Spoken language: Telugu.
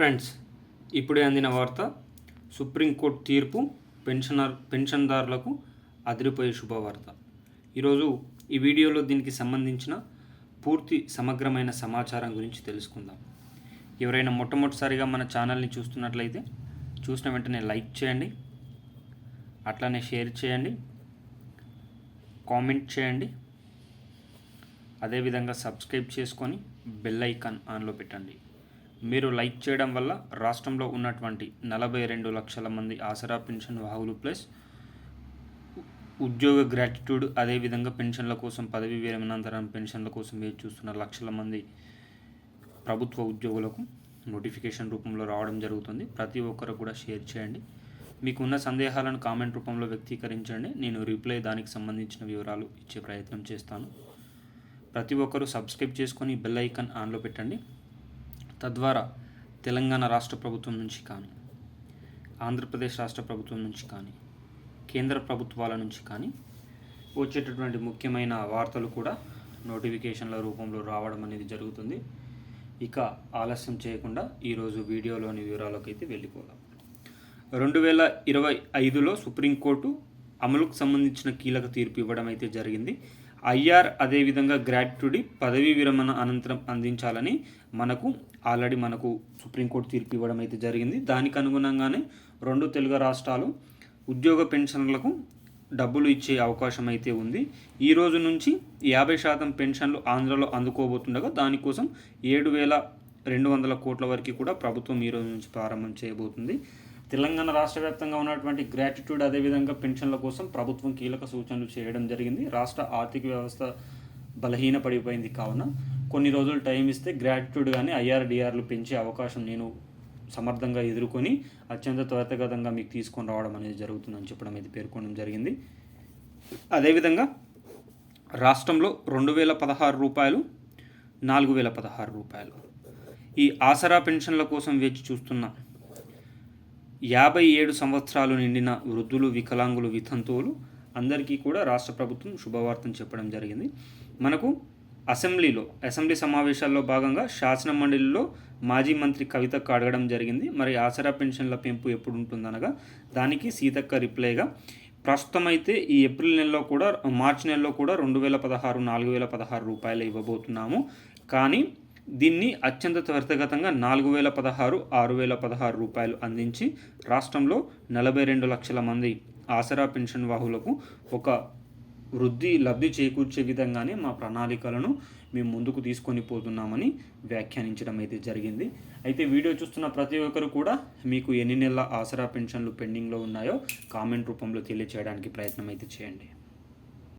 ఫ్రెండ్స్ ఇప్పుడే అందిన వార్త సుప్రీంకోర్టు తీర్పు పెన్షనర్ పెన్షన్దారులకు అదిరిపోయే శుభవార్త. ఈరోజు ఈ వీడియోలో దీనికి సంబంధించిన పూర్తి సమగ్రమైన సమాచారం గురించి తెలుసుకుందాం. ఎవరైనా మొట్టమొదటిసారిగా మన ఛానల్ని చూస్తున్నట్లయితే చూసిన వెంటనే లైక్ చేయండి అట్లానే షేర్ చేయండి కామెంట్ చేయండి అదేవిధంగా సబ్స్క్రైబ్ చేసుకొని బెల్ ఐకాన్ ఆన్లో పెట్టండి. మీరు లైక్ చేయడం వల్ల రాష్ట్రంలో ఉన్నటువంటి నలభై రెండు లక్షల మంది ఆసరా పెన్షన్ వాహులు ప్లస్ ఉద్యోగ గ్రాటిట్యూడ్ అదేవిధంగా పెన్షన్ల కోసం పదవి విరమణాంతరం పెన్షన్ల కోసం వేచి చూస్తున్న లక్షల మంది ప్రభుత్వ ఉద్యోగులకు నోటిఫికేషన్ రూపంలో రావడం జరుగుతుంది. ప్రతి ఒక్కరు కూడా షేర్ చేయండి. మీకున్న సందేహాలను కామెంట్ రూపంలో వ్యక్తీకరించండి. నేను రిప్లై దానికి సంబంధించిన వివరాలు ఇచ్చే ప్రయత్నం చేస్తాను. ప్రతి ఒక్కరూ సబ్స్క్రైబ్ చేసుకొని బెల్ ఐకాన్ ఆన్లో పెట్టండి. తద్వారా తెలంగాణ రాష్ట్ర ప్రభుత్వం నుంచి కానీ ఆంధ్రప్రదేశ్ రాష్ట్ర ప్రభుత్వం నుంచి కానీ కేంద్ర ప్రభుత్వాల నుంచి కానీ వచ్చేటటువంటి ముఖ్యమైన వార్తలు కూడా నోటిఫికేషన్ల రూపంలో రావడం అనేది జరుగుతుంది. ఇక ఆలస్యం చేయకుండా ఈరోజు వీడియోలోని వివరాలకైతే వెళ్ళిపోదాం. రెండు వేల ఇరవై ఐదులో సుప్రీంకోర్టు అమలుకు సంబంధించిన కీలక తీర్పు ఇవ్వడం అయితే జరిగింది. ఐఆర్ అదేవిధంగా గ్రాట్యుటీ పదవీ విరమణ అనంతరం అందించాలని మనకు ఆల్రెడీ మనకు సుప్రీంకోర్టు తీర్పు ఇవ్వడం అయితే జరిగింది. దానికి అనుగుణంగానే రెండు తెలుగు రాష్ట్రాలు ఉద్యోగ పెన్షన్లకు డబ్బులు ఇచ్చే అవకాశం అయితే ఉంది. ఈ రోజు నుంచి యాభై శాతం పెన్షన్లు ఆంధ్రలో అందుకోబోతుండగా దానికోసం ఏడు వేల రెండు వందల కోట్ల వరకు కూడా ప్రభుత్వం ఈ రోజు నుంచి ప్రారంభం చేయబోతుంది. తెలంగాణ రాష్ట్ర వ్యాప్తంగా ఉన్నటువంటి గ్రాటిట్యూడ్ అదేవిధంగా పెన్షన్ల కోసం ప్రభుత్వం కీలక సూచనలు చేయడం జరిగింది. రాష్ట్ర ఆర్థిక వ్యవస్థ బలహీనపడిపోయింది కావున కొన్ని రోజులు టైం ఇస్తే గ్రాటిట్యూడ్ కానీ ఐఆర్డిఆర్లు పెంచే అవకాశం నేను సమర్థంగా ఎదుర్కొని అత్యంత త్వరితగతంగా మీకు తీసుకొని రావడం అనేది జరుగుతుందని చెప్పడం అయితే పేర్కొనడం జరిగింది. అదేవిధంగా రాష్ట్రంలో రెండు వేల పదహారు రూపాయలు నాలుగు వేల పదహారు రూపాయలు. ఈ ఆసరా పెన్షన్ల కోసం వేచి చూస్తున్న యాభై ఏడు సంవత్సరాలు నిండిన వృద్ధులు వికలాంగులు వితంతువులు అందరికీ కూడా రాష్ట్ర ప్రభుత్వం శుభవార్తను చెప్పడం జరిగింది. మనకు అసెంబ్లీలో అసెంబ్లీ సమావేశాల్లో భాగంగా శాసన మండలిలో మాజీ మంత్రి కవితకు అడగడం జరిగింది. మరి ఆసరా పెన్షన్ల పెంపు ఎప్పుడు ఉంటుందనగా దానికి సీతక్క రిప్లైగా ప్రస్తుతం అయితే ఈ ఏప్రిల్ నెలలో కూడా మార్చి నెలలో కూడా రెండు వేల పదహారు నాలుగు వేల పదహారు రూపాయలు ఇవ్వబోతున్నాము. కానీ దీన్ని అత్యంత త్వరితగతంగా నాలుగు వేల పదహారు ఆరు వేల పదహారు రూపాయలు అందించి రాష్ట్రంలో నలభై రెండు లక్షల మంది ఆసరా పెన్షన్ వాహులకు ఒక వృద్ధి లబ్ధి చేకూర్చే విధంగానే మా ప్రణాళికలను మేము ముందుకు తీసుకొని పోతున్నామని వ్యాఖ్యానించడం అయితే జరిగింది. అయితే వీడియో చూస్తున్న ప్రతి ఒక్కరు కూడా మీకు ఎన్ని నెలల ఆసరా పెన్షన్లు పెండింగ్లో ఉన్నాయో కామెంట్ రూపంలో తెలియచేయడానికి ప్రయత్నం అయితే చేయండి.